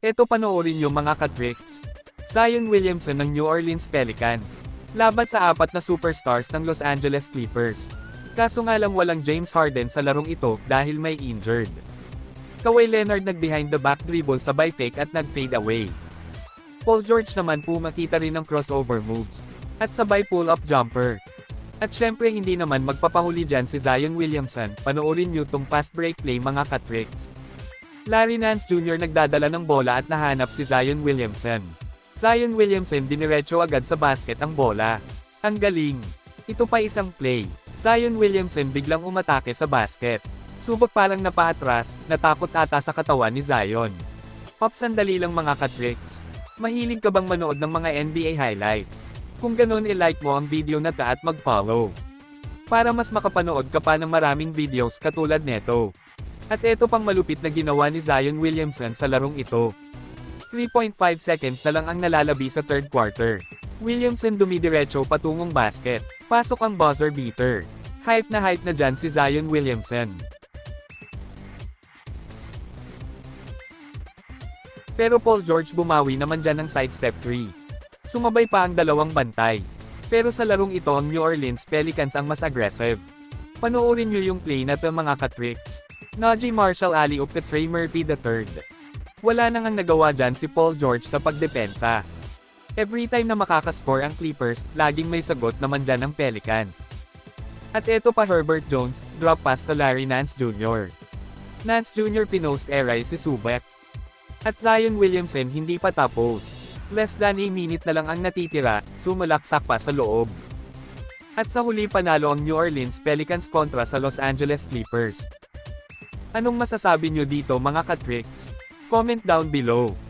Eto panoorin nyo mga katricks. Zion Williamson ng New Orleans Pelicans. Laban sa apat na superstars ng Los Angeles Clippers. Kaso nga lang walang James Harden sa larong ito dahil may injured. Kawhi Leonard nag-behind the back dribble sabay fake at nag-fade away. Paul George naman po makita rin ng crossover moves. At sabay pull-up jumper. At syempre hindi naman magpapahuli dyan si Zion Williamson, panoorin nyo tong fast break play mga katricks. Larry Nance Jr. nagdadala ng bola at nahanap si Zion Williamson. Zion Williamson diniretso agad sa basket ang bola. Ang galing. Ito pa isang play. Zion Williamson biglang umatake sa basket. Subok palang napaatras, natakot ata sa katawan ni Zion. Pop sandali lang mga katricks. Mahilig ka bang manood ng mga NBA highlights? Kung ganun i-like mo ang video na ta at mag-follow. Para mas makapanood ka pa ng maraming videos katulad neto. At eto pang malupit na ginawa ni Zion Williamson sa larong ito. 3.5 seconds na lang ang nalalabi sa third quarter. Williamson dumidiretso patungong basket. Pasok ang buzzer beater. Hype na hype na dyan si Zion Williamson. Pero Paul George bumawi naman dyan ng sidestep 3. Sumabay pa ang dalawang bantay. Pero sa larong ito ang New Orleans Pelicans ang mas aggressive. Panoorin nyo yung play na to mga katricks. Najee Marshall alley up Trey Murphy III. Wala nang ang nagawa dyan si Paul George sa pagdepensa. Every time na makakascore ang Clippers, laging may sagot naman dyan ng Pelicans. At eto pa Herbert Jones, drop pass to Larry Nance Jr. Nance Jr. pinost eray si Subek. At Zion Williamson hindi pa tapos. Less than a minute na lang ang natitira, sumalaksak pa sa loob. At sa huli panalo ang New Orleans Pelicans kontra sa Los Angeles Clippers. Anong masasabi nyo dito mga katricks? Comment down below.